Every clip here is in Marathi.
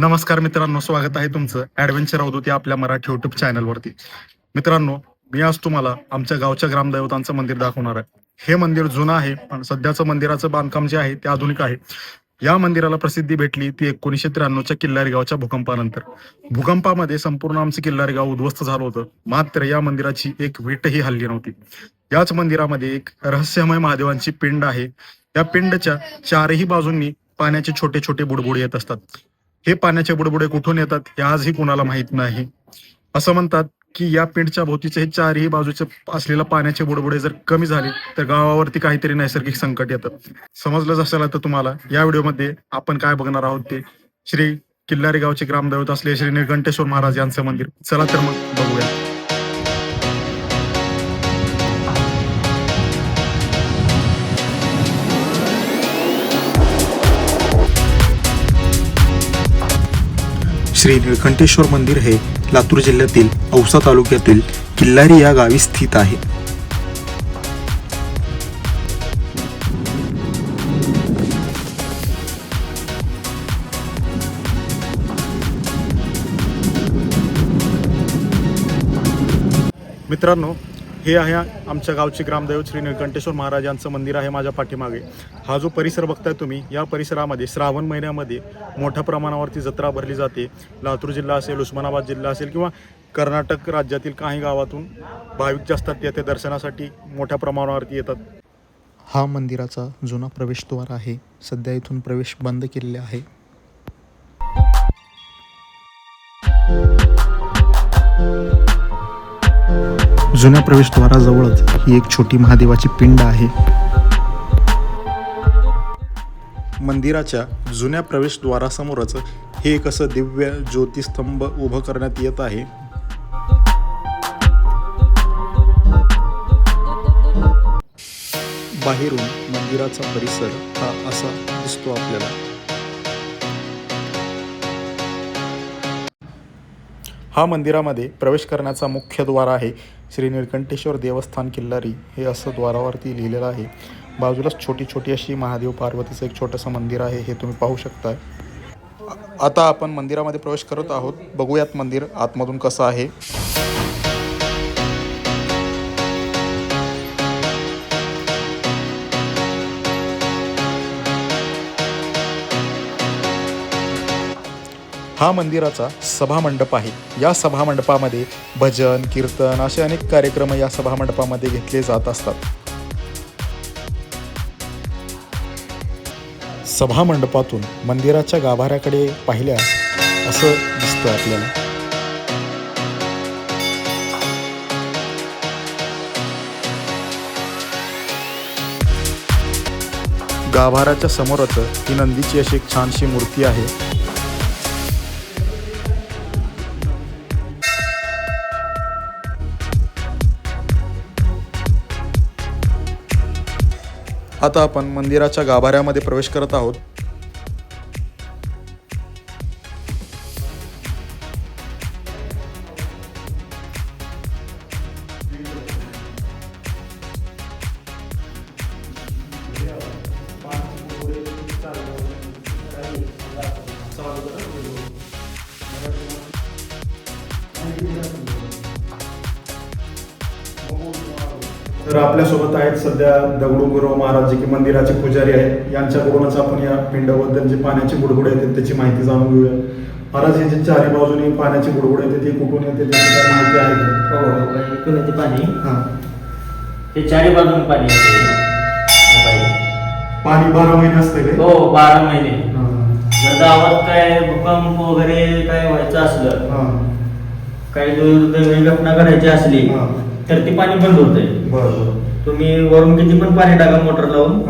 नमस्कार मित्रांनो स्वागत आहे तुमचं ऍडव्हेंचर अवधूत या आपल्या मराठी युट्यूब चॅनलवरती मित्रांनो मी आज तुम्हाला आमच्या गावच्या ग्रामदैवतांचं मंदिर दाखवणार आहे. हे मंदिर जुनं आहे पण सध्याचं मंदिराचं बांधकाम जे आहे ते आधुनिक आहे. या मंदिराला प्रसिद्धी भेटली ती एकोणीसशे त्र्याण्णवच्या किल्लारी गावच्या भूकंपानंतर. भूकंपामध्ये संपूर्ण आमचं किल्लारी गाव उद्ध्वस्त झालं होतं. मात्र या मंदिराची एक वीटही हल्ली नव्हती. याच मंदिरामध्ये एक रहस्यमय महादेवांची पिंड आहे. या पिंडच्या चारही बाजूंनी पाण्याचे छोटे छोटे बुडबुड येत असतात. हे पाण्याचे बुडबुडे कुठून येतात हे आजही कुणाला माहीत नाही. असं म्हणतात की या पिंडच्या भोवतीचे हे चारही बाजूचे असलेल्या पाण्याचे बुडबुडे जर कमी झाले तर गावावरती काहीतरी नैसर्गिक संकट येतं. समजलंच असेल तर तुम्हाला या व्हिडिओमध्ये आपण काय बघणार आहोत ते? श्री किल्लारी गावचे ग्रामदैवत असले श्री निळकंठेश्वर महाराज यांचं मंदिर. चला तर मग बघूया. श्री निळकंठेश्वर मंदिर हे लातूर जिल्ह्यातील औसा तालुक्यातील किल्लारी या गावी स्थित आहे. मित्रांनो हे आहे आमच्या गावचे ग्रामदैवत श्री निळकंठेश्वर महाराजांचं मंदिर आहे माझ्या पाठीमागे. हा जो परिसर बघताय तुम्ही या परिसरामध्ये श्रावण महिन्यामध्ये मोठ्या प्रमाणावरती जत्रा भरली जाते. लातूर जिल्हा असेल उस्मानाबाद जिल्हा असेल किंवा कर्नाटक राज्यातील काही गावातून भाविक जे असतात ते दर्शनासाठी मोठ्या प्रमाणावरती येतात. हा मंदिराचा जुना प्रवेशद्वार आहे. सध्या इथून प्रवेश बंद केलेला आहे. जुन्या प्रवेशद्वाराजवळच ही एक छोटी महादेवाची पिंड आहे. मंदिराच्या जुन्या प्रवेशद्वारासमोरच हे एक असं दिव्य ज्योतिस्तंभ उभं करण्यात येत आहे. बाहेरून मंदिराचा परिसर हा असा दिसतो आपल्याला. हा मंदिरामध्ये प्रवेश करण्याचा मुख्य द्वार आहे. श्री निळकंठेश्वर देवस्थान किल्लारी हे असं द्वारावरती लिहिलेलं आहे. बाजूलाच छोटी छोटी अशी महादेव पार्वतीचं एक छोटंसं मंदिर आहे हे तुम्ही पाहू शकताय. आता आपण मंदिरामध्ये प्रवेश करत आहोत. बघूयात मंदिर आतमधून कसं आहे. हा मंदिराचा सभामंडप आहे या सभामंडपामध्ये भजन कीर्तन असे अनेक कार्यक्रम या सभामंडपामध्ये घेतले जात असतात. सभामंडपातून मंदिराच्या गाभाऱ्याकडे पाहिल्यास असं दिसतं आपल्याला. गाभाऱ्याच्या समोरच ही नंदीची अशी एक छानशी मूर्ती आहे. आता आपण मंदिराच्या गाभाऱ्यामध्ये प्रवेश करत आहोत. तर आपल्यासोबत आहेत सध्या दगडू गुरु महाराज जे की मंदिराचे पुजारी आहेत यांच्याकडूनच आपण या पिंडाबद्दल जे पाण्याचे बुडबुडे येतात त्याची माहिती जाणून घेऊया महाराज हे जे चारी बाजूने पाण्याचे बुडबुडे येते ते कुठून येते त्याची काय माहिती आहे का? हो हो इकडून येते पाणी हा ते चारी बाजून पाणी येते मोबाईल. पाणी बारा महिने असते काय हो बारा महिने हा. जर गावात काय भूकंप वगैरे काय व्हायचं असलं हा. काही दुर्दैवी घटना घडायची असली हा. तर ते पाणी बंद होतंय बरं बरं तुम्ही वरून किती पण पाणी टाका मोटर लावून.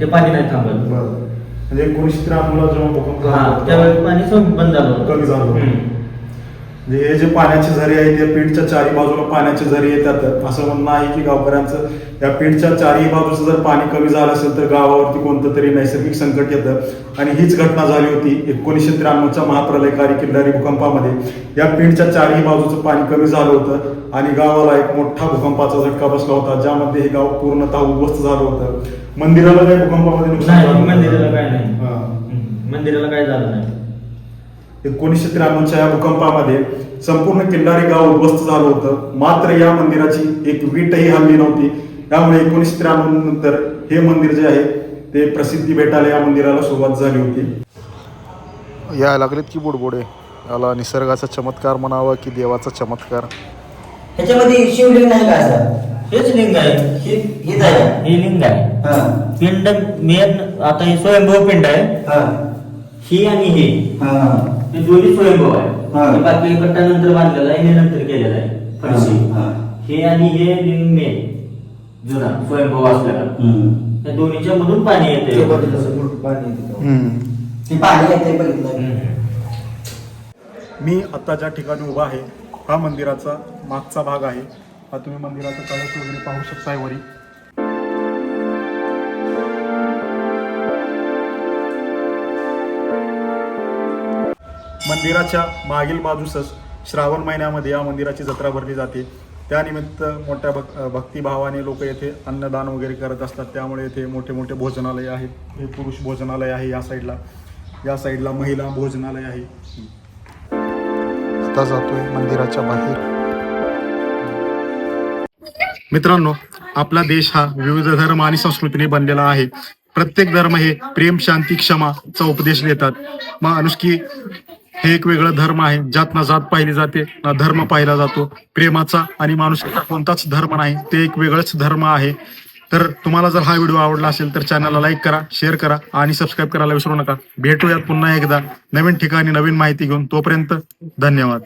ते पाणी नाही थांबत बरं म्हणजे एकोणीसशे त्र्याण्णवला जेव्हा भूकंप झाला हा होता, त्यावेळी पाणी सं- बंद झालं होतं. कमी झालं होतं. हम्म. म्हणजे हे जे पाण्याचे झरे आहेत त्या पीठच्या चारी बाजूला पाण्याचे झरे येतात. असं म्हणणं आहे की गावकऱ्यांचं या पीठच्या चारही बाजूचं जर पाणी कमी झालं असेल तर गावावरती कोणतं तरी नैसर्गिक संकट येतं. आणि हीच घटना झाली होती एकोणीसशे त्र्याण्णवच्या महाप्रलयकारी किल्लारी भूकंपामध्ये. या पीठच्या चारही बाजूचं पाणी कमी झालं होतं आणि गावाला एक मोठा भूकंपाचा झटका बसला होता ज्यामध्ये हे गाव पूर्णतः उद्ध्वस्त झालं होतं. मंदिराला काही भूकंपामध्ये नुकसान? मंदिराला काय नाही. मंदिराला काय झालं नाही. एकोणीसशे त्र्याण्णवच्या या भूकंपामध्ये संपूर्ण किल्लारी गाव उद्ध्वस्त झालं होतं. मात्र या मंदिराची एक वीटही हल्ली नव्हती. त्यामुळे एकोणीसशे त्र्याण्णव नंतर हे मंदिर जे आहे ते प्रसिद्धी भेटायला या मंदिराला सुरुवात झाली होती. या लागलेत की बुडबुडे. याला निसर्गाचा चमत्कार म्हणावा की देवाचा चमत्कार? ह्याच्यामध्ये शिवलिंग नाही का असं? हेच लिंग आहे. हे हेच आहे. हे लिंग आहे. हा. पिंड मेन आता हे स्वयंभू पिंड आहे. हा. ही आणि हे. हा दोन्ही स्वयंभू हा. आहे. हे. बाकी कट्टा नंतर बांधलेला आहे हे नंतर केलेलं आहे. फरशी हा. हे आणि हे लिंग मेन जुना स्वयंभू असलेला. हम्म. त्या दोन्हीच्या मधून पाणी ते येते बघितलं असं मोठं पाणी येतं तेव्हा. ते पाणी येते बघितलं. मी आता ज्या ठिकाणी उभा आहे हा मंदिराचा मागचा भाग आहे. हा तुम्ही मंदिराचा कळस वगैरे पाहू शकताय वरी. मंदिराच्या मागील बाजूसच श्रावण महिन्यामध्ये या मंदिराची जत्रा भरली जाते. त्यानिमित्त मोठ्या भक् भक्तिभावाने लोक येथे अन्नदान वगैरे करत असतात. त्यामुळे येथे मोठे मोठे भोजनालय आहेत. हे पुरुष भोजनालय आहे या साईडला. या साईडला महिला भोजनालय आहे. आता जातोय मंदिराच्या बाहेर. मित्रांनो आपला देश हा विविध धर्म आणि संस्कृतीने बनलेला आहे. प्रत्येक धर्म हे प्रेम शांती क्षमाचा उपदेश देतात. मग अनुष्की हे एक वेगळं धर्म आहे ज्यात ना जात पाहिली जाते ना धर्म पाहिला जातो. प्रेमाचा आणि माणुसकीचा कोणताच धर्म नाही ते एक वेगळंच धर्म आहे. तर तुम्हाला जर हा व्हिडिओ आवडला असेल तर चॅनलला लाईक करा शेअर करा आणि सबस्क्राईब करायला विसरू नका. भेटूयात पुन्हा एकदा नवीन ठिकाणी नवीन माहिती घेऊन. तोपर्यंत धन्यवाद.